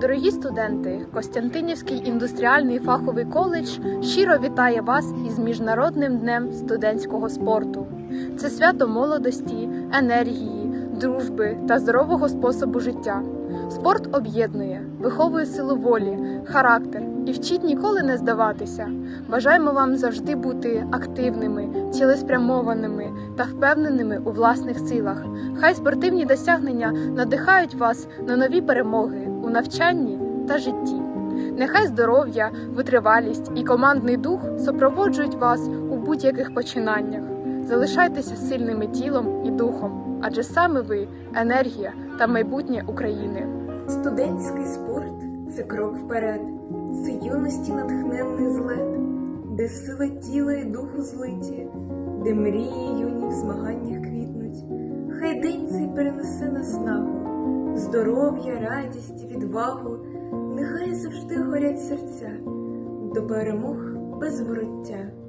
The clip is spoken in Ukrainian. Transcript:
Дорогі студенти, Костянтинівський індустріальний фаховий коледж щиро вітає вас із Міжнародним днем студентського спорту. Це свято молодості, енергії, дружби та здорового способу життя. Спорт об'єднує, виховує силу волі, характер і вчить ніколи не здаватися. Бажаємо вам завжди бути активними, цілеспрямованими та впевненими у власних силах. Хай спортивні досягнення надихають вас на нові перемоги навчанні та житті. Нехай здоров'я, витривалість і командний дух супроводжують вас у будь-яких починаннях. Залишайтеся сильними тілом і духом, адже саме ви енергія та майбутнє України. Студентський спорт це крок вперед, це юності натхненний злет, де сила тіла і духу злиті, де мрії юні в змаганнях квітнуть. Хай день цей перенесе наснагу, здоров'я, радість, відвагу, нехай завжди горять серця, до перемог без вороття.